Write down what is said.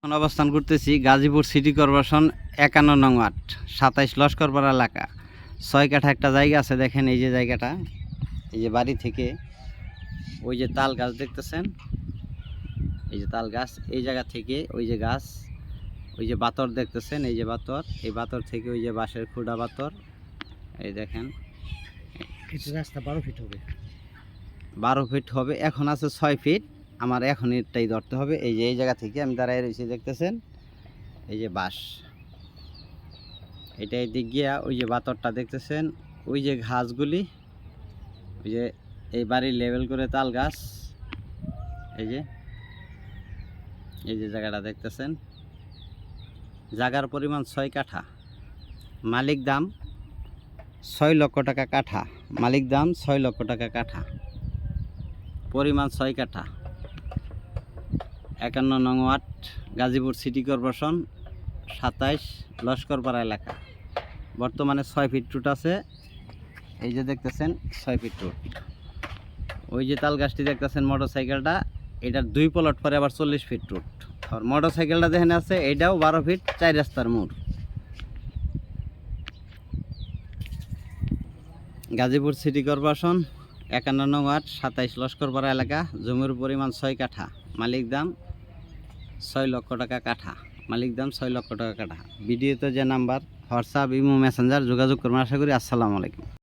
এখন অবস্থান করতেছি গাজীপুর সিটি কর্পোরেশন একান্ন নং ওয়ার্ড সাতাইশ লস্করপাড়া এলাকা। ছয় কাঠা একটা জায়গা আছে দেখেন এই যে জায়গাটা এই যে বাড়ি থেকে। ওই যে তাল গাছ দেখতেছেন? এই যে তাল গাছ এই জায়গা থেকে ওই যে গাছ ওই যে বাতর দেখতেছেন? এই যে বাতর এই বাতর থেকে ওই যে বাঁশের খুঁড়া বাতর। এই দেখেন। কিছু রাস্তা বারো ফিট হবে। বারো ফিট হবে এখন আছে ছয় ফিট। আমার এখন এটাই ধরতে হবে। এই যে এই জায়গা থেকে আমি দাঁড়ায় রয়েছি, দেখতেছেন? এই যে বাঁশ। এটা এদিক গিয়া ওই যে বাতরটা দেখতেছেন? ওই যে ঘাসগুলি, ওই যে এই বাড়ির লেভেল করে তাল গাছ। এই যে এই যে জায়গাটা দেখতেছেন? জায়গার পরিমাণ ছয় কাঠা। মালিক দাম ছয় লক্ষ টাকা কাঠা। মালিক দাম ছয় লক্ষ টাকা কাঠা। পরিমাণ ছয় কাঠা। একান্ন নং ওয়ার্ড, গাজীপুর সিটি কর্পোরেশন, সাতাইশ লস্করপাড়া এলাকা। বর্তমানে ছয় ফিট রুট আছে। এই যে দেখতেছেন, ছয় ফিট রুট। ওই যে তাল গাছটি দেখতেছেন মোটর সাইকেলটা এটার দুই প্লট পরে আবার চল্লিশ ফিট রুট। আর মোটর সাইকেলটা যেখানে আছে, এটাও বারো ফিট, চার রাস্তার মোড়। গাজীপুর সিটি কর্পোরেশন, একান্ন নং ওয়ার্ড, সাতাইশ লস্করপাড়া এলাকা, জমির পরিমাণ ছয় কাঠা। মালিক দাম ছয় লক্ষ টাকা কাঠা। মালিক দাম ছয় লক্ষ টাকা কাঠা। ভিডিওতে যে নাম্বার হোয়াটসঅ্যাপ ইমো মেসেঞ্জার যোগাযোগ করবেন। আশা করি আসসালামু আলাইকুম।